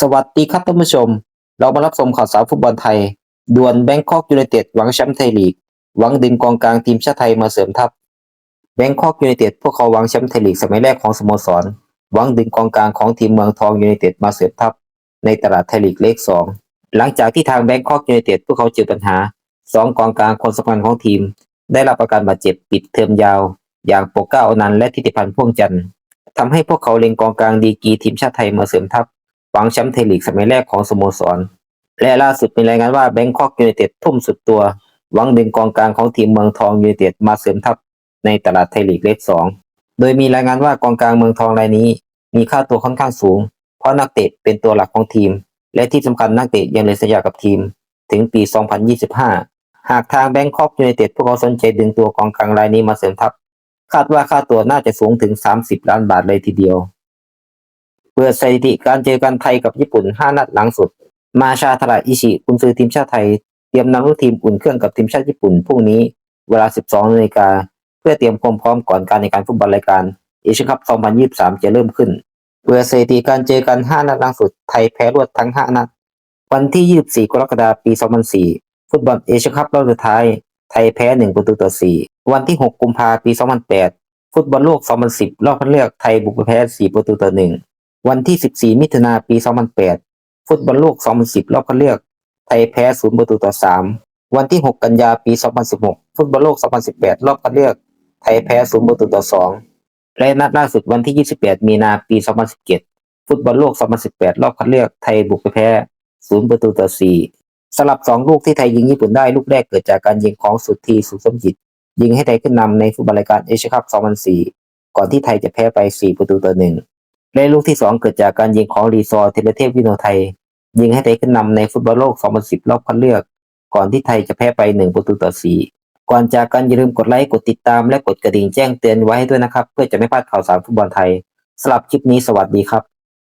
สวัสดีครับท่านผู้ชม เรามารับชมข่าวสารฟุตบอลไทยด่วนแบงคอกยูไนเต็ดหวังแชมป์ไทยลีก หวังดึงกองกลางทีมชาติไทยมาเสริมทัพ แบงคอกยูไนเต็ดพวกเขาหวังแชมป์ไทยลีกสมัยแรกของสโมสร หวังดึงกองกลางของทีมเมืองทองยูไนเต็ดมาเสริมทัพ ในตลาดไทยลีกเลขสอง หลังจากที่ทางแบงคอกยูไนเต็ดพวกเขาเจอปัญหาสองกองกลางคนสำคัญของทีม ได้รับอาการบาดเจ็บปิดเทอมยาว อย่างโปก้าอนันต์และทิติพันธ์พ่วงจันทร์ทำให้พวกเขาเล็งกองกลางดีกีทีมชาติไทยมาเสริมทัพ หวังแชมป์ไทยลีกสมัยแรกของสโมสร และล่าสุดมีรายงานว่าแบงคอกยูไนเต็ดทุ่มสุดตัว หวังดึงกองกลางของทีมเมืองทองยูไนเต็ดมาเสริมทัพในตลาดไทยลีกเลขสองโดยมีรายงานว่ากองกลางเมืองทองรายนี้ มีค่าตัวค่อนข้างสูง เพราะนักเตะเป็นตัวหลักของทีม และที่สำคัญนักเตะยังเลยสัญญากับทีม ถึงปี 2025 หากทางแบงคอกยูไนเต็ดพวกเขาสนใจดึงตัวกองกลางรายนี้มาเสริมทัพคาดว่าค่าตัวน่าจะสูงถึง 30 ล้านบาทเลยทีเดียว เปิดสถิติการเจอกันไทยกับญี่ปุ่น 5 นัดหลังสุด มาชาทาระอิชิกุนซือทีมชาติไทย เตรียมนำลูกทีมอุ่นเครื่องกับทีมชาติญี่ปุ่นพรุ่งนี้เวลา 12นาฬิกาเพื่อเตรียมความพร้อมก่อนการในการฟุตบอลรายการเอเชียนคัพ 2023 จะเริ่มขึ้นเปิดสถิติการเจอกัน 5 นัดหลังสุดไทยแพ้รวดทั้ง 5 นัด วันที่ 24 กรกฎาคม ปี 2004 ฟุตบอลเอเชียนคัพรอบสุดท้าย ไทยแพ้ 1 ประตูต่อ 4 วันที่ 6 กุมภาพันธ์ ปี 2008 ฟุตบอลโลก 2010 รอบคัดเลือกไทยบุกไปแพ้ 4 ประตูต่อ 1 วันที่ 14 มิถุนาปี 2008 ฟุตบอลโลก 2010 รอบคัดเลือก ไทยแพ้0ประตูต่อ 3 วันที่ 6 กันยาปี 2016 ฟุตบอลโลก 2018 รอบคัดเลือก ไทยแพ้0ประตูต่อ 2 และนัดล่าสุดวันที่ 28 มีนาปี 2017 ฟุตบอลโลก 2018 รอบคัดเลือก ไทยบุกไปแพ้0ประตูต่อ 4 สลับ 2 ลูกที่ไทยยิงญี่ปุ่นได้ ลูกแรกเกิดจากการยิงของสุดทีสุขสมจิต ยิงให้ไทยขึ้นนำในฟุตบอลรายการเอเชียคัพ 2004 ก่อนที่ไทยจะแพ้ไป 4 ประตูต่อ 1 และลูกที่ 2 เกิดจากการยิงของรีซอร์เทเลเทพวิโนไทย ยิงให้ไทยขึ้นนำในฟุตบอลโลก 2010 รอบคัดเลือก ก่อนที่ไทยจะแพ้ไป 1 ประตูต่อ 4 ก่อนจากกันอย่าลืมกดไลค์ กดติดตามและกดกระดิ่งแจ้งเตือนไว้ให้ด้วยนะครับ เพื่อจะไม่พลาดข่าวสารฟุตบอลไทยสำหรับคลิปนี้สวัสดีครับ